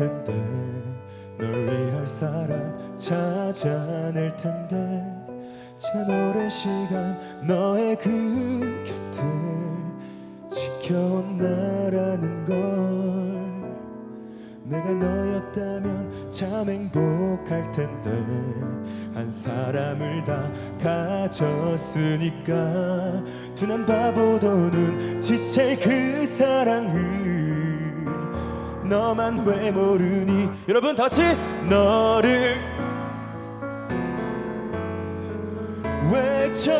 텐데 널 위할 사람 찾아낼 텐데 지난 오랜 시간 너의 그 곁을 지켜온 나라는 걸 내가 너였다면 참 행복할 텐데 한 사람을 다 가졌으니까 둔한 바보도 눈치챌 그 사랑을 너만 왜 모르니? 여러분 다 같이 너를 외쳐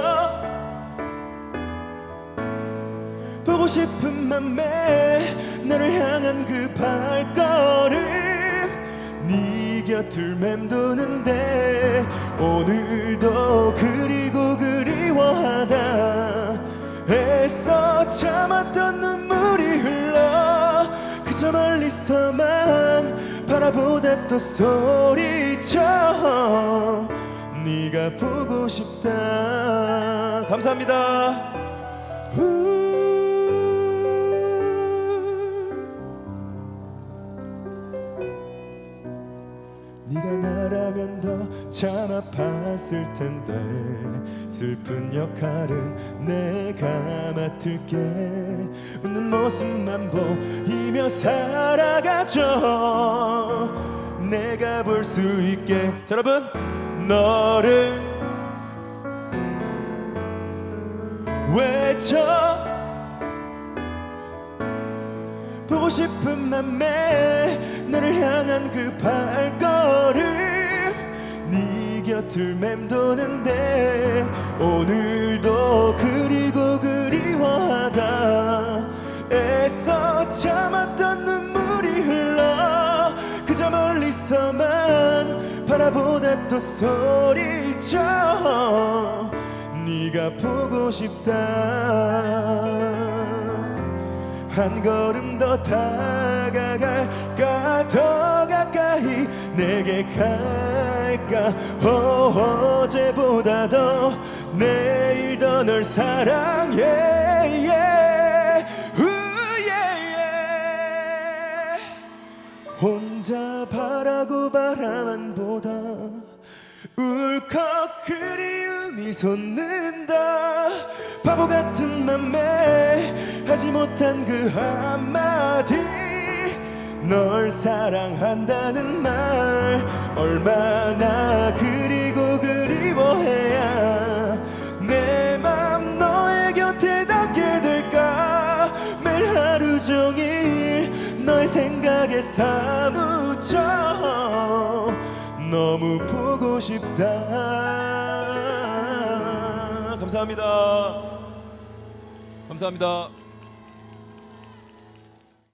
보고 싶은 맘에 너를 향한 그 발걸음. 네 곁을 맴도는데 오늘도 그리고 그리워하다. 애써 참았던 그 저 멀리서만 바라보다 또 소리쳐 네가 보고 싶다. 감사합니다. 후. 네가 나라면 더 참 아팠을 텐데 슬픈 역할은 내가 맡을게 모습만 보이며 살아가죠. 내가 볼 수 있게. 자 여러분 너를 외쳐 보고 싶은 맘에 너를 향한 그 발걸음. 네 곁을 맴도는데 오늘도 그 멀리서만 바라보다 또 소리쳐. 네가 보고 싶다. 한 걸음 더 다가갈까? 더 가까이 내게 갈까? 오, 어제보다 더 내일 더 널 사랑해 바라고 바라만 보다 울컥 그리움이 솟는다. 바보 같은 맘에 하지 못한 그 한마디. 널 사랑한다는 말 얼마나 그리고 그리워해야 내 맘 너의 곁에 닿게 될까? 매일 하루 종일 너의 생각에 사무쳐 너무 보고 싶다. 감사합니다. 감사합니다